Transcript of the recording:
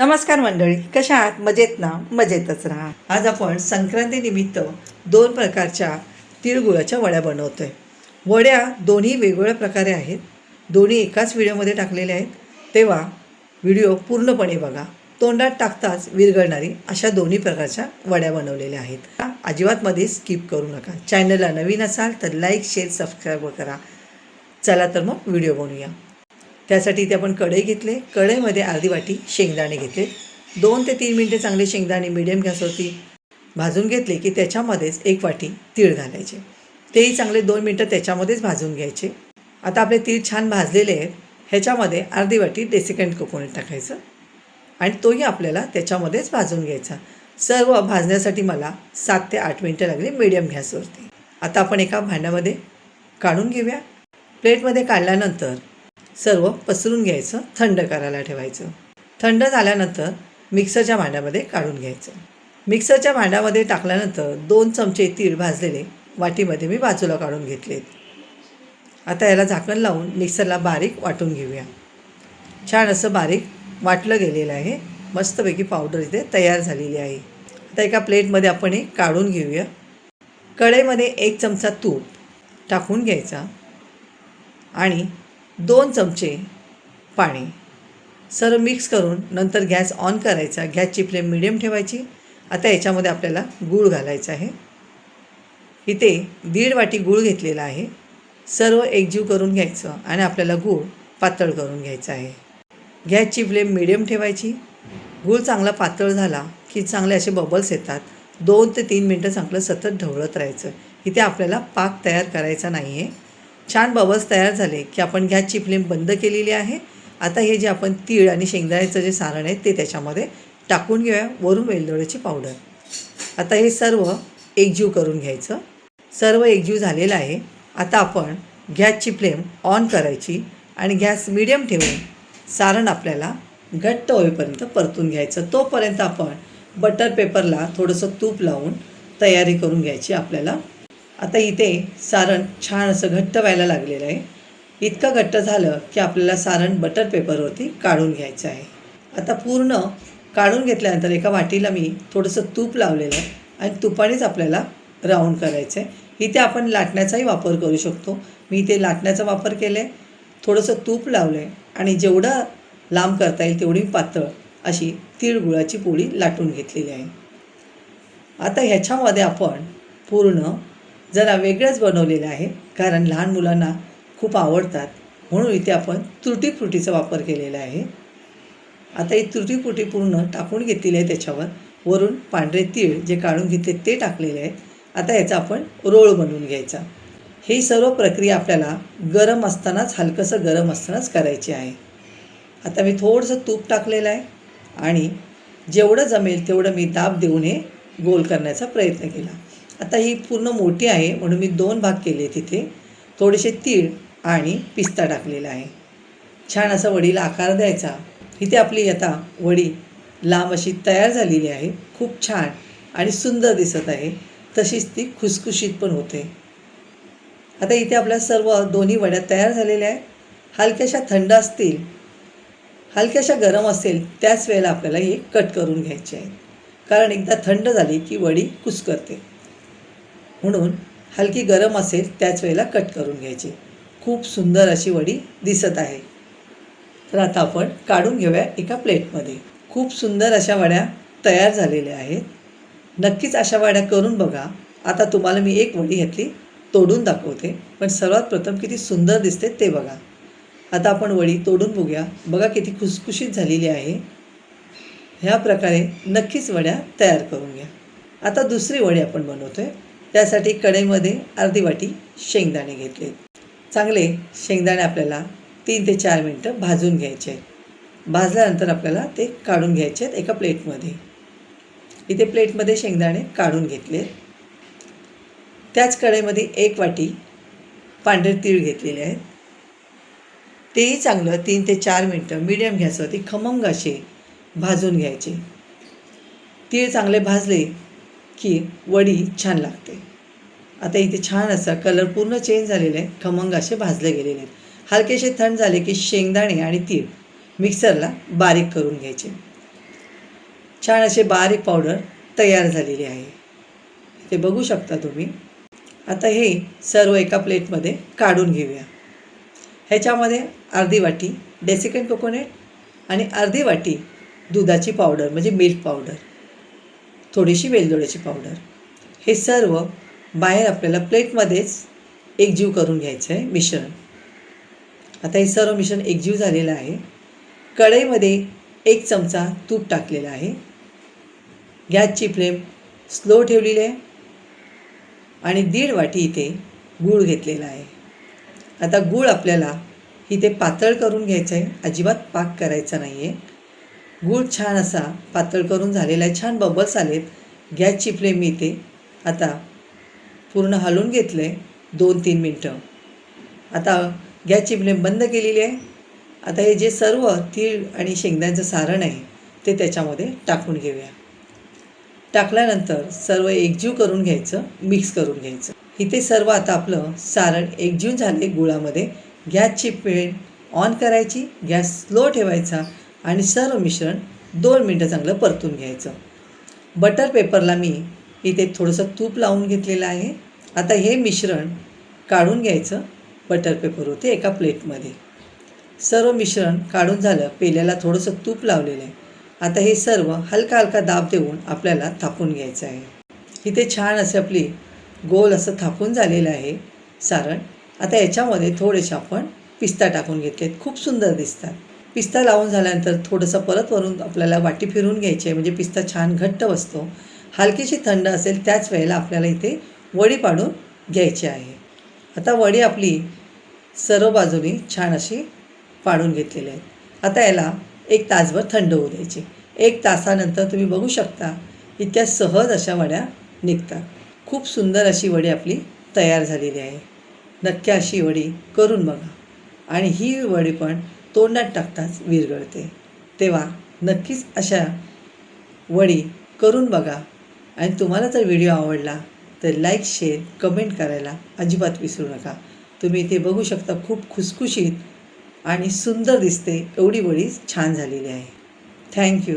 नमस्कार मंडळी कशा आहात? मजेत ना? मजेतच राहा. आज आपण संक्रांतीनिमित्त दोन प्रकारच्या तिळगुळाच्या वड्या बनवतो आहे वड्या दोन्ही वेगवेगळ्या प्रकारे आहेत. दोन्ही एकाच व्हिडिओमध्ये टाकलेल्या आहेत. तेव्हा व्हिडिओ पूर्णपणे बघा. तोंडात टाकताच विरघळणारी अशा दोन्ही प्रकारच्या वड्या बनवलेल्या आहेत. अजिबात मध्ये स्किप करू नका. चॅनलला नवीन असाल तर लाईक शेअर सबस्क्राईब करा. चला तर मग व्हिडिओ बनवूया. त्यासाठी इथे आपण कढई घेतले. कढईमध्ये अर्धी वाटी शेंगदाणे घेतले. दोन ते तीन मिनटे चांगले शेंगदाणे मिडियम गॅसवरती भाजून घेतले की त्याच्यामध्येच एक वाटी तीळ घालायचे. तेही चांगले दोन मिनटं त्याच्यामध्येच भाजून घ्यायचे. आता आपले तीळ छान भाजलेले आहेत. ह्याच्यामध्ये अर्धी वाटी डेसिकंट कोकोनट टाकायचं आणि तोही आपल्याला त्याच्यामध्येच भाजून घ्यायचा. सर्व भाजण्यासाठी मला सात ते आठ मिनटं लागली मिडियम गॅसवरती. आता आपण एका भांड्यामध्ये काढून घेऊया. प्लेटमध्ये काढल्यानंतर सर्व पसरून घ्यायचं थंड करायला ठेवायचं. थंड झाल्यानंतर मिक्सरच्या भांड्यामध्ये काढून घ्यायचं. मिक्सरच्या भांड्यामध्ये टाकल्यानंतर दोन चमचे तीळ भाजलेले वाटीमध्ये मी बाजूला काढून घेतलेत. आता याला झाकण लावून मिक्सरला बारीक वाटून घेऊया. छान असं बारीक वाटलं गेलेलं आहे. मस्तपैकी पावडर इथे तयार झालेली आहे. आता एका प्लेटमध्ये आपण हे काढून घेऊया. कढईमध्ये एक चमचा तूप टाकून घ्यायचा आणि दोन चमचे पाणी. सर्व मिक्स करून नंतर गॅस ऑन करायचा. गॅसची फ्लेम मिडियम ठेवायची. आता याच्यामध्ये आपल्याला गूळ घालायचा आहे. इथे दीड वाटी गूळ घेतलेला आहे. सर्व एकजीव करून घ्यायचं आणि आपल्याला गूळ पातळ करून घ्यायचा आहे. गॅसची फ्लेम मिडियम ठेवायची. गूळ चांगला पातळ झाला की चांगले असे बबल्स येतात. दोन ते तीन मिनटं चांगलं सतत ढवळत राहायचं. इथे आपल्याला पाक तयार करायचा नाही आहे छान बबल्स तयार झाले की आपण गॅसची फ्लेम बंद केलेली आहे. आता हे जे आपण तीळ आणि शेंगदाण्याचं जे सारण आहे ते त्याच्यामध्ये टाकून घेऊया. वरून वेलदोड्याची पावडर. आता हे सर्व एकजीव करून घ्यायचं. सर्व एकजीव झालेलं आहे. आता आपण गॅसची फ्लेम ऑन करायची आणि गॅस मिडियम ठेवून सारण आपल्याला घट्ट होईपर्यंत परतून घ्यायचं. तोपर्यंत आपण बटर पेपरला थोडंसं तूप लावून तयारी करून घ्यायची आपल्याला आता इथे सारण छान असं घट्ट व्हायला लागलेलं आहे. इतकं घट्ट झालं की आपल्याला सारण बटर पेपरवरती काढून घ्यायचं आहे. आता पूर्ण काढून घेतल्यानंतर एका वाटीला मी थोडंसं तूप लावलेलं आहे आणि तुपानेच आपल्याला राऊंड करायचं आहे. इथे आपण लाटण्याचाही वापर करू शकतो. मी इथे लाटण्याचा वापर केला आहे थोडंसं तूप लावलं आहे आणि जेवढं लांब करता येईल तेवढी पातळ अशी तिळगुळाची पोळी लाटून घेतलेली आहे. आता ह्याच्यामध्ये आपण पूर्ण जरा वेगळंच बनवलेलं आहे कारण लहान मुलांना खूप आवडतात. म्हणून इथे आपण तुरटीफ्रुटीचा वापर केलेला आहे. आता ही तुरटीफ्रुटी पूर्ण टाकून घेतलेली आहे त्याच्यावर. वरून पांढरे तीळ जे काढून घेतले ते टाकलेले आहेत. आता याचा आपण रोळ बनवून घ्यायचा. ही सर्व प्रक्रिया आपल्याला गरम असतानाच हलकंसं गरम असतानाच करायची आहे. आता मी थोडंसं तूप टाकलेलं आहे आणि जेवढं जमेल तेवढं मी दाब देऊन हे गोल करण्याचा प्रयत्न केला. आता ही पूर्ण मोठी आहे म्हणून मी दोन भाग केले तिथे. थोडेसे तीळ आणि पिस्ता टाकलेला आहे. छान असा वडीला आकार द्यायचा. इथे आपली आता वडी लांब अशी तयार झालेली आहे. खूप छान आणि सुंदर दिसत आहे. तशीच ती खुसखुशीत पण होते. आता इथे आपल्या सर्व दोन्ही वड्या तयार झालेल्या आहेत. हलक्याशा थंड असतील हलक्याशा गरम असेल त्याच वेळेला आपल्याला हे कट करून घ्यायचे आहे कारण एकदा थंड झाली की वडी कुसकरते. म्हणून हलकी गरम असेल त्याच वेळेला कट करून घ्यायची. खूप सुंदर अशी वडी दिसत आहे. तर आता आपण काढून घेऊया एका प्लेटमध्ये. खूप सुंदर अशा वड्या तयार झालेल्या आहेत. नक्कीच अशा वड्या करून बघा. आता तुम्हाला मी एक वडी घेतली तोडून दाखवते. पण सर्वात प्रथम किती सुंदर दिसते ते बघा. आता आपण वडी तोडून बघूया. बघा किती खुसखुशीत झालेली आहे. ह्या प्रकारे नक्कीच वड्या तयार करून घ्या. आता दुसरी वडी आपण बनवतो आहे त्यासाठी कढईमध्ये अर्धी वाटी शेंगदाणे घेतले. चांगले शेंगदाणे आपल्याला तीन ते चार मिनटं भाजून घ्यायचे आहेत. भाजल्यानंतर आपल्याला ते काढून घ्यायचे आहेत एका प्लेटमध्ये. इथे प्लेटमध्ये शेंगदाणे काढून घेतले त्याच कढईमध्ये एक वाटी पांढरे तीळ घेतलेले आहेत. तेही चांगलं तीन ते चार मिनटं मीडियम गॅसवरती खमंग असे भाजून घ्यायचे. तीळ चांगले भाजले की वडी छान लागते. आता इथे छान असा कलर पूर्ण चेंज झालेले आहे खमंग असे भाजले गेलेले आहेत. हलकेसे थंड झाले की शेंगदाणे आणि तीळ मिक्सरला बारीक करून घ्यायचे. छान असे बारीक पावडर तयार झालेली आहे. ते बघू शकता तुम्ही. आता हे सर्व एका प्लेटमध्ये काढून घेऊया. ह्याच्यामध्ये अर्धी वाटी डेसिकन कोकोनट आणि अर्धी वाटी दुधाची पावडर म्हणजे मिल्क पावडर थोडीशी वेलदोड्याची पावडर हे सर्व बाहेर आपल्याला प्लेटमध्येच एकजीव करून घ्यायचं आहे मिश्रण. आता हे सर्व मिश्रण एकजीव झालेलं आहे. कढईमध्ये एक चमचा तूप टाकलेला आहे. गॅसची फ्लेम स्लो ठेवलेली आहे. आणि दीड वाटी इथे गूळ घेतलेला आहे. आता गूळ आपल्याला इथे पातळ करून घ्यायचं आहे अजिबात पाक करायचा नाही आहे गूळ छान असा पातळ करून झालेला आहे. छान बबल्स आलेत. गॅसची फ्लेम मी इथे. आता पूर्ण हलवून घेतलं आहे दोन तीन मिनटं. आता गॅसची फ्लेम बंद केलेली आहे. आता हे जे सर्व तीळ आणि शेंगदाण्याचं सारण आहे ते त्याच्यामध्ये टाकून घेऊया. टाकल्यानंतर सर्व एकजीव करून घ्यायचं मिक्स करून घ्यायचं. इथे सर्व आता आपलं सारण एकजीव झाले गुळामध्ये. गॅसची फ्लेम ऑन करायची गॅस स्लो ठेवायचा. आणि सर्व मिश्रण दोन मिनटं चांगलं परतून घ्यायचं. बटर पेपरला मी इथे थोडंसं तूप लावून घेतलेलं आहे. आता हे मिश्रण काढून घ्यायचं बटर पेपर होते एका प्लेटमध्ये. सर्व मिश्रण काढून झालं पेल्याला थोडंसं तूप लावलेलं आहे. आता हे सर्व हलका हलका दाब देऊन आपल्याला थापून घ्यायचं आहे. इथे छान असे आपली गोल असं थापून झालेलं आहे सारण. आता याच्यामध्ये थोडेसे आपण पिस्ता टाकून घेतलेत. खूप सुंदर दिसतात. पिस्ता लावून झाल्यानंतर थोडंसं परत वरून आपल्याला वाटी फिरून घ्यायची आहे. म्हणजे पिस्ता छान घट्ट बसतो. हलकीशी थंड असेल त्याच वेळेला आपल्याला इथे वडी पाडून घ्यायची आहे. आता वडी आपली सर्व बाजूनी छान अशी पाडून घेतलेली आहेत आता याला एक तासभर थंड होऊ द्यायची. एक तासानंतर तुम्ही बघू शकता इतक्या सहज अशा वड्या निघतात. खूप सुंदर अशी वडी आपली तयार झालेली आहे. नक्की अशी वडी करून बघा. आणि ही वडी पण तोंडात टाकताच विरगळते. तेव्हा नक्कीच अशा वडी करून बघा. आणि तुम्हाला जर व्हिडिओ आवडला तर लाईक शेअर कमेंट करायला अजिबात विसरू नका. तुम्ही ते बघू शकता खूप खुसखुशीत आणि सुंदर दिसते. एवढी वडी छान झालेली आहे. थँक्यू